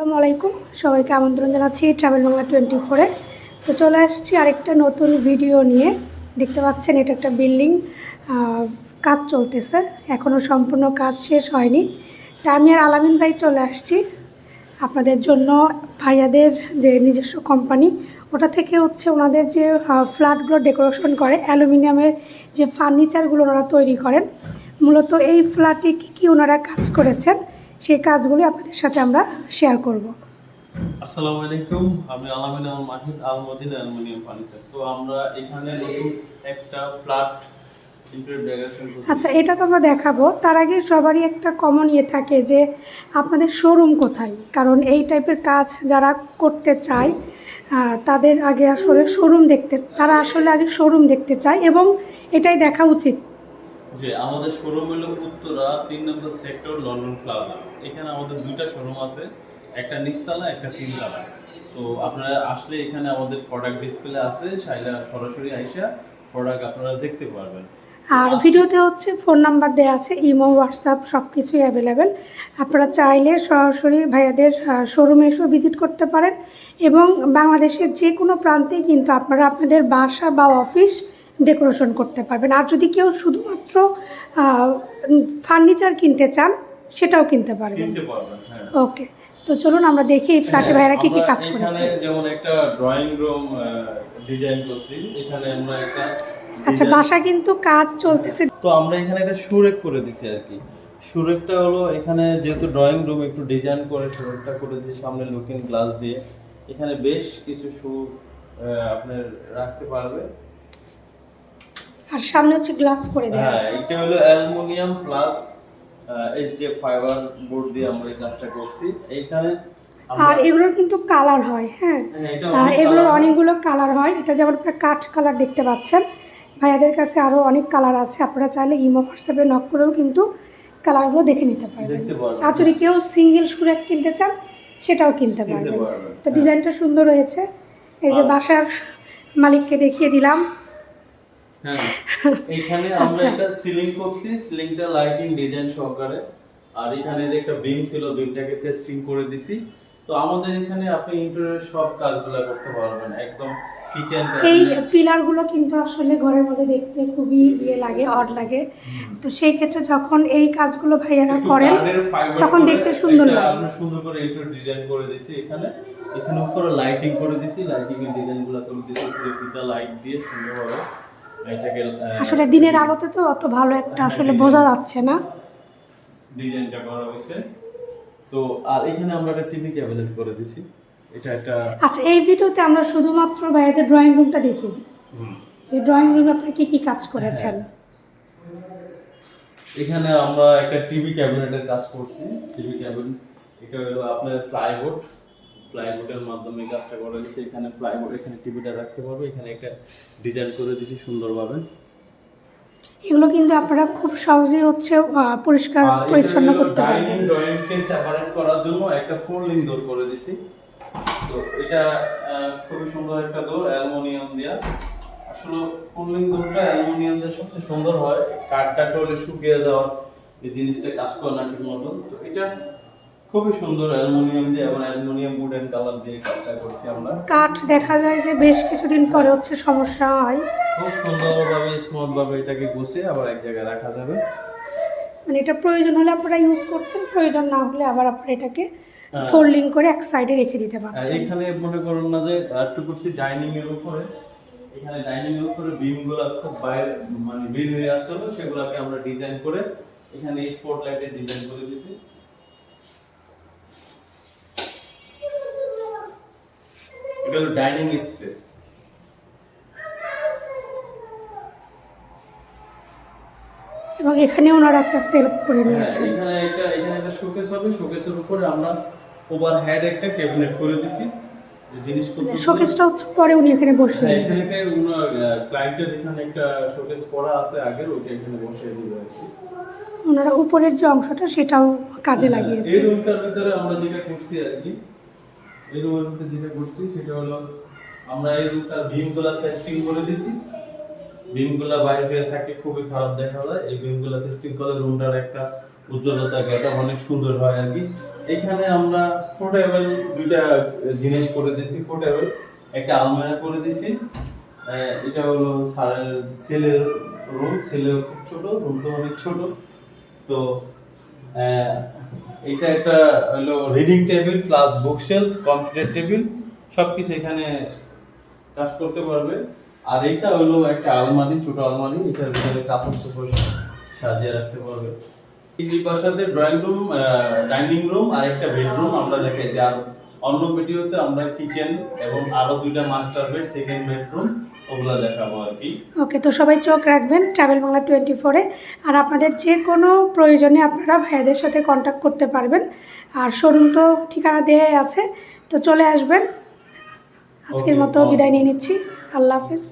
আসসালামু আলাইকুম। সবাইকে আমন্ত্রণ জানাচ্ছি ট্রাভেল বাংলা টোয়েন্টি ফোরে তো চলে আসছি আরেকটা নতুন ভিডিও নিয়ে। দেখতে পাচ্ছেন, এটা একটা বিল্ডিং কাজ চলতেছে। এখনও সম্পূর্ণ কাজ শেষ হয়নি। তা আমি আর আলামিন ভাই চলে আসছি। আপনাদের জন্য ভাইয়াদের যে নিজস্ব কোম্পানি ওটা থেকে হচ্ছে ওনাদের যে ফ্ল্যাটগুলো ডেকোরেশন করে, অ্যালুমিনিয়ামের যে ফার্নিচারগুলো ওনারা তৈরি করেন। মূলত এই ফ্ল্যাটে কী কী ওনারা কাজ করেছেন সেই কাজগুলি আপনাদের সাথে আমরা শেয়ার করব। আসসালামু আলাইকুম আমি আলামিন আল মাহিদ আল মদিনা অ্যালুমিনিয়াম ফার্নিচার তো আমরা এখানে একটা ফ্ল্যাট আচ্ছা এটা তো আমরা দেখাবো। তার আগে সবারই একটা কমন ইয়ে থাকে যে আপনাদের শোরুম কোথায়? কারণ এই টাইপের কাজ যারা করতে চায় তাদের আগে আসলে শোরুম দেখতে তারা আসলে আগে শোরুম দেখতে চায় এবং এটাই দেখা উচিত। যে আমাদের শোরুম হলো উত্তরা তিন নম্বর সেক্টর লন্ডন প্লাজা এখানে আমাদের দুইটা শোরুম আছে একটা নিচতলা একটা তিনতলা। তো আপনারা আসলে এখানে আমাদের প্রোডাক্ট ডিসপ্লে আছে সাইলা সরাসরি আইসা প্রোডাক্ট আপনারা দেখতে পারবেন। আর ভিডিওতে হচ্ছে ফোন নাম্বার দেওয়া আছে ইমো হোয়াটসঅ্যাপ সব কিছুই অ্যাভেলেবেল আপনারা চাইলে সরাসরি ভাইয়াদের শোরুমে এসেও ভিজিট করতে পারেন। এবং বাংলাদেশের যে কোনো প্রান্তেই কিন্তু আপনারা আপনাদের বাসা বা অফিস ডেকোরেশন করতে পারবেন। আর যদি কেউ শুধুমাত্র ফার্নিচার কিনতে চান সেটাও কিনতে পারবেন। হ্যাঁ। ওকে তো চলুন আমরা দেখি এই ফ্ল্যাটে ভাইরা কী কী কাজ করেছে। যেমন একটা ড্রয়িং রুম ডিজাইন করছি এখানে আমরা একটা আচ্ছা বাসা কিন্তু কাজ চলতেছে। তো আমরা এখানে একটা সুরেক করে দিছি আর কি। সুরেকটা হলো এখানে যেহেতু ড্রয়িং রুম একটু ডিজাইন করে সুরেকটা করে দিয়েছি সামনে লুকিং গ্লাস দিয়ে। এখানে বেশ কিছু সুর আপনার রাখতে পারবে। আর সামনে হচ্ছে গ্লাস করে দেওয়া হ্যাঁ আছে। এটা হলো aluminium plus HDF fibre board দিয়ে আমরা এই কাজটা করছি। এইখানে আর এগুলোর কিন্তু কালার হয় হ্যাঁ। হ্যাঁ, এগুলোর অনেকগুলো কালার হয়। এটা যেমন আপনার কাঠ কালার দেখতে পাচ্ছেন ভাইয়াদের কাছে আরও অনেক কালার আছে। আপনারা চাইলে ইমো হোয়াটসঅ্যাপে নক করেও কিন্তু কালারগুলো দেখে নিতে পারবেন। আর যদি কেউ সিঙ্গেল সুরেক কিনতে চান সেটাও কিনতে পারবেন। তো হ্যাঁ। ডিজাইনটা সুন্দর হয়েছে। এই যে বাসার মালিককে দেখিয়ে দিলাম। হ্যাঁ এখানে আমরা আচ্ছা। একটা সিলিং করছি সিলিংটা লাইটিং ডিজাইন সহকারে। আর এখানে যে একটা বিম ছিল বিমটাকে ফেস্টিং করে দিছি। তো আমাদের এখানে আপনি ইন্টেরিয়র সব কাজগুলো করতে পারবেন একদম কিচেন এই পিলারগুলো কিন্তু আসলে ঘরের মধ্যে দেখতে খুবই ইয়ে লাগে অড লাগে। তো সেই ক্ষেত্রে যখন এই কাজগুলো ভাইয়ারা করেন তখন দেখতে সুন্দর লাগে। আমরা সুন্দর করে ইন্টেরিয়র ডিজাইন করে দিছি এখানে। এখানে উপরে লাইটিং করে দিছি লাইটিং এর ডিজাইনগুলো করে দিছি উপরে ফিতা লাইট দিয়ে সুন্দরভাবে। আসলে দিনের আলোতে তো অত ভালো একটা আসলে বোঝা যাচ্ছে না। ডিজাইনটা করা হয়েছে। তো আর এখানে আমরা একটা টিভি ক্যাবিনেট করে দিছি। এটা একটা আচ্ছা এই ভিডিওতে আমরা শুধুমাত্র ভাইয়াদের ড্রয়িং রুমটা দেখিয়ে দিই। যে ড্রয়িং রুমে আপনি কী কী কাজ করেছেন? এখানে আমরা একটা টিভি ক্যাবিনেটের কাজ করছি। টিভি ক্যাবিনেট এটা হলো আপনার প্লাইবোর্ড প্লাইবোর্ডের মাধ্যমে কাজটা করা হয়েছে। এখানে প্লাইবোর্ড এখানে টিভিটা রাখতে পারবে এখানে একটা ডিজাইন করে দিছি সুন্দরভাবে। এগুলো কিন্তু আপনারা খুব সহজেই হচ্ছে পরিষ্কার পরিচ্ছন্ন করতে ডাইনিং পারবেন। ড্রয়িং কে সেপারেট করার জন্য একটা ফোল্ডিং ডোর করে দিছি। তো এটা খুবই সুন্দর একটা ডোর অ্যালুমিনিয়াম দিয়া। আসলে ফোল্ডিং ডোরটা অ্যালুমিনিয়াম দিয়ে সবচেয়ে সুন্দর হয়। কাঠটা হলে শুকিয়ে যাওয়ার এই জিনিসটা কাজ করে না ঠিক মতন। তো এটা খুবই সুন্দর অ্যালুমিনিয়াম দিয়ে এবং অ্যালুমিনিয়াম উড এন্ড কালার দিয়ে কাজটা করছি আমরা। কাঠ দেখা যায় যে বেশ কিছুদিন পরে হচ্ছে সমস্যা হয়। খুব সুন্দরভাবে স্মুথ ভাবে এটাকে গুছিয়ে আবার এক জায়গায় রাখা যাবে। মানে এটা প্রয়োজন হলে আপনারা ইউজ করছেন প্রয়োজন না হলে আবার আপনারা এটাকে হ্যাঁ। ফোল্ডিং করে এক সাইডে রেখে দিতে পারছেন। এখানে মনে করুন না যে একটু করছি ডাইনিং এর উপরে। এখানে ডাইনিং এর উপরে বিমগুলা খুব বাইরে মানে বের হয়ে আসছিল সেগুলোকে আমরা ডিজাইন করে এখানে স্পট লাইটের ডিজাইন করে দিয়েছি। এটা হলো ডাইনিং স্পেস এবং এখানে ওনারা একটা সেলফ করে হ্যাঁ, নিয়েছেন। এখানে এটা এখানে একটা শোকেস হবে। শোকেসের উপরে আমরা ওভার হেড একটা ক্যাবিনেট করে দিছি। যে জিনিসপত্র শোকেসটা হচ্ছে পরে উনি এখানে বসে হ্যাঁ, এখানে উনার ক্লায়েন্টের এখানে একটা শোকেস করা আছে আগের ওইটা এখানে বসে দিবে আর কি। ওনারা উপরের যে অংশটা সেটাও কাজে হ্যাঁ, লাগিয়েছে। এই রুমটার ভিতরে আমরা যেটা করছি আর কি এই রুমের ভিতরে যেটা করছি সেটা হলো আমরা এই রুমটা বিমগুলা টেস্টিং করে দিছি। বিমগুলা বাইরে দিয়ে থাকে খুবই খারাপ দেখা যায়। এই বিমগুলা টেস্টিং করলে রুমটার একটা উজ্জ্বলতা এটা অনেক সুন্দর হয় আর কি। এখানে আমরা ফুটেবল দুইটা জিনিস করে দিছি ফুটেবল একটা আলমারি করে দিছি। এটা হলো ছেলের রুম ছেলে খুব ছোট রুমটা অনেক ছোট। তো এটা একটা হলো reading table plus bookshelf computer table সব কিছু এখানে কাজ করতে পারবে। আর এটা হলো একটা আলমারি, ছোট আলমারি, এটার ভিতরে কাপড় চোপড় সাজিয়ে রাখতে পারবে। এই বাসাতে ড্রয়িং রুম ডাইনিং রুম আর একটা বেডরুম আমরা রেখেছি আর অন্য ভিডিওতে আমরা কিচেন এবং আরও দুইটা মাস্টার বেড সেকেন্ড বেডরুম ওগুলো দেখাবো আর কি। ওকে তো সবাই চোখ রাখবেন ট্রাভেল বাংলা টোয়েন্টি ফোরে আর আপনাদের যে কোনো প্রয়োজনে আপনারা ভাইয়াদের সাথে কন্ট্যাক্ট করতে পারবেন। আর শোরুম তো ঠিকানা দেয়াই আছে। তো চলে আসবেন। আজকের মতো বিদায় নিয়ে নিচ্ছি। আল্লাহ হাফিজ।